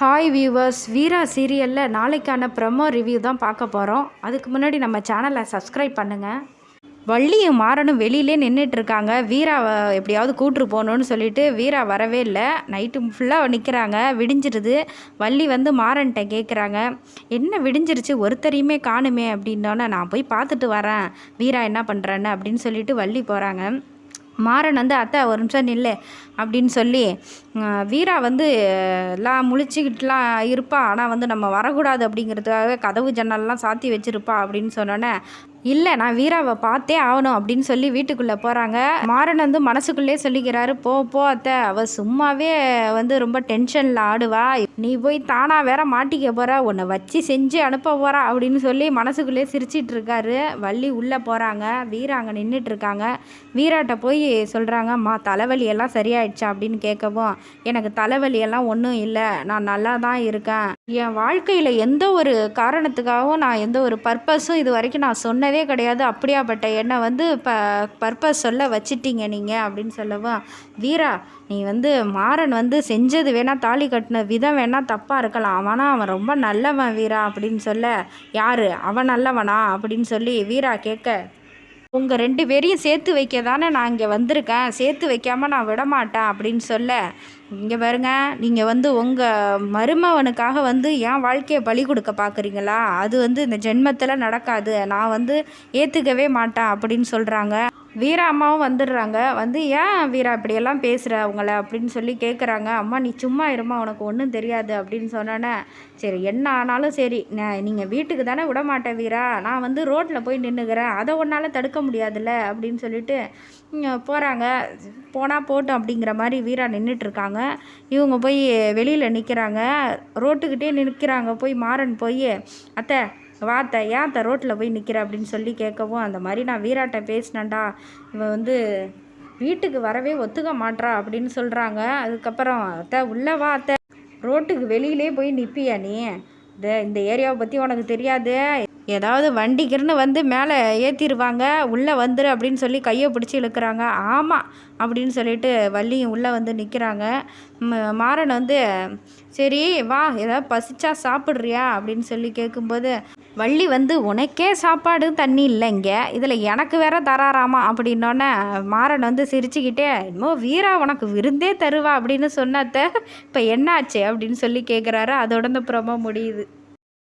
Hi viewers வீரா சீரியலில் நாளைக்கான promo review தான் பார்க்க போகிறோம் அதுக்கு முன்னாடி நம்ம சேனலை சப்ஸ்கிரைப் பண்ணுங்கள் வள்ளியும் மாறனும் வெளியிலே நின்றுட்டுருக்காங்க வீராவை எப்படியாவது கூட்டு போகணுன்னு சொல்லிட்டு வீரா வரவே இல்லை. நைட்டு ஃபுல்லாக நிற்கிறாங்க விடிஞ்சிருது. வள்ளி வந்து மாறன்ட்ட கேட்குறாங்க என்ன விடிஞ்சிருச்சு? ஒருத்தரையுமே காணுமே அப்படின்னோன்னே நான் போய் பார்த்துட்டு வரேன். வீரா என்ன பண்ணுறேன்னு அப்படின்னு சொல்லிட்டு வள்ளி போகிறாங்க மாறன் வந்து அத்தை ஒரு நிமிஷம் நில்லு அப்படின்னு சொல்லி வீரா வந்து எல்லாம் முழிச்சுக்கிட்டுலாம் இருப்பா. ஆனால் வந்து நம்ம வரக்கூடாது அப்படிங்கிறதுக்காக கதவு ஜன்னல்லாம் சாத்தி வச்சுருப்பா அப்படின்னு சொன்னோன்னே இல்லை நான் வீராவை பார்த்தே ஆகணும் அப்படின்னு சொல்லி வீட்டுக்குள்ளே போகிறாங்க மாறன் வந்து மனசுக்குள்ளே சொல்லிக்கிறாரு போ போ அத்தை. அவள் சும்மாவே வந்து ரொம்ப டென்ஷனில் ஆடுவா. நீ போய் தானாக வேற மாட்டிக்க போகிற உன்னை வச்சு செஞ்சு அனுப்ப போகிறா அப்படின்னு சொல்லி மனசுக்குள்ளே சிரிச்சிட்டு இருக்காரு. வள்ளி உள்ளே போகிறாங்க வீரா அங்கே நின்றுட்டு இருக்காங்க. வீராட்ட போய் சொல்கிறாங்க தலைவலியெல்லாம் சரியாயிடுச்சா? அப்படின்னு கேட்கவும் எனக்கு தலைவலி எல்லாம் ஒன்றும் இல்லை. நான் நல்லா தான் இருக்கேன். என் வாழ்க்கையில் எந்த ஒரு காரணத்துக்காகவும் நான் எந்த ஒரு பர்பஸும் இது வரைக்கும் நான் சொன்னதே கிடையாது. அப்படியாப்பட்ட என்னை வந்து ப பர்பஸ் சொல்ல வச்சிட்டீங்க நீங்கள் அப்படின்னு சொல்லவும் வீரா நீ வந்து மாறன் வந்து செஞ்சது வேணால் தாலி கட்டின விதம் வேணால் தப்பாக இருக்கலாம். ஆனால் அவன் ரொம்ப நல்லவன் வீரா அப்படின்னு சொல்ல. யார்? அவன் நல்லவனா? அப்படின்னு சொல்லி வீரா கேட்க உங்கள் ரெண்டு பேரையும் சேர்த்து வைக்க தானே நான் இங்கே வந்திருக்கேன். சேர்த்து வைக்காமல் நான் விட மாட்டேன் அப்படின்னு சொல்ல இங்கே பாருங்க நீங்கள் வந்து உங்கள் மருமவனுக்காக வந்து என் வாழ்க்கையை பலி கொடுக்க பார்க்குறீங்களா அது வந்து இந்த ஜென்மத்தில் நடக்காது. நான் வந்து ஏற்றுக்கவே மாட்டேன் அப்படின்னு சொல்கிறாங்க வீரா அம்மாவும் வந்துடுறாங்க. வந்து ஏன் வீரா இப்படியெல்லாம் பேசுகிற அவங்கள அப்படின்னு சொல்லி கேட்குறாங்க அம்மா நீ சும்மா இருமா உனக்கு ஒன்றும் தெரியாது அப்படின்னு சொன்னோன்னே சரி என்ன ஆனாலும் சரி. நான் நீங்கள் வீட்டுக்கு தானே விட மாட்டேன் வீரா. நான் வந்து ரோட்டில் போய் நின்றுக்கிறேன் அதை ஒன்றால் தடுக்க முடியாதுல்ல அப்படின்னு சொல்லிட்டு போகிறாங்க போனால் போட்டோம் அப்படிங்கிற மாதிரி வீரா நின்றுட்டுருக்காங்க இவங்க போய் வெளியில் நிற்கிறாங்க ரோட்டுக்கிட்டே நிற்கிறாங்க போய் மாறன் போய் அத்தை வாத்த ஏன் அத்தை ரோட்டில் போய் நிற்கிற அப்படின்னு சொல்லி கேட்கவும் அந்த மாதிரி நான் வீராட்ட பேசினேன்டா. இவன் வந்து வீட்டுக்கு வரவே ஒத்துக்க மாட்றா. அப்படின்னு சொல்கிறாங்க அதுக்கப்புறம் அத்தை உள்ளே வா அத்தை. ரோட்டுக்கு வெளியிலே போய் நிற்பியா நீ? இந்த இந்த ஏரியாவை பற்றி உனக்கு தெரியாது. ஏதாவது வண்டிக்குன்னு வந்து மேலே ஏற்றிடுவாங்க உள்ளே வந்துரு அப்படின்னு சொல்லி கையை பிடிச்சி இழுக்கிறாங்க. ஆமாம் அப்படின்னு சொல்லிட்டு வள்ளியும் உள்ளே வந்து நிற்கிறாங்க மாறன் வந்து சரி வா ஏதாவது பசிச்சா சாப்பிட்றியா? அப்படின்னு சொல்லி கேட்கும்போது வள்ளி வந்து உனக்கே சாப்பாடு தண்ணி இல்லை இங்கே இதில் எனக்கு வேற தராராமா? அப்படின்னோடனே மாறன் வந்து சிரிச்சுக்கிட்டே இன்னும் வீரா உனக்கு விருந்தே தருவா? அப்படின்னு சொன்னத்த இப்போ என்னாச்சு? அப்படின்னு சொல்லி கேட்குறாரு அதோட இந்த முடியுது.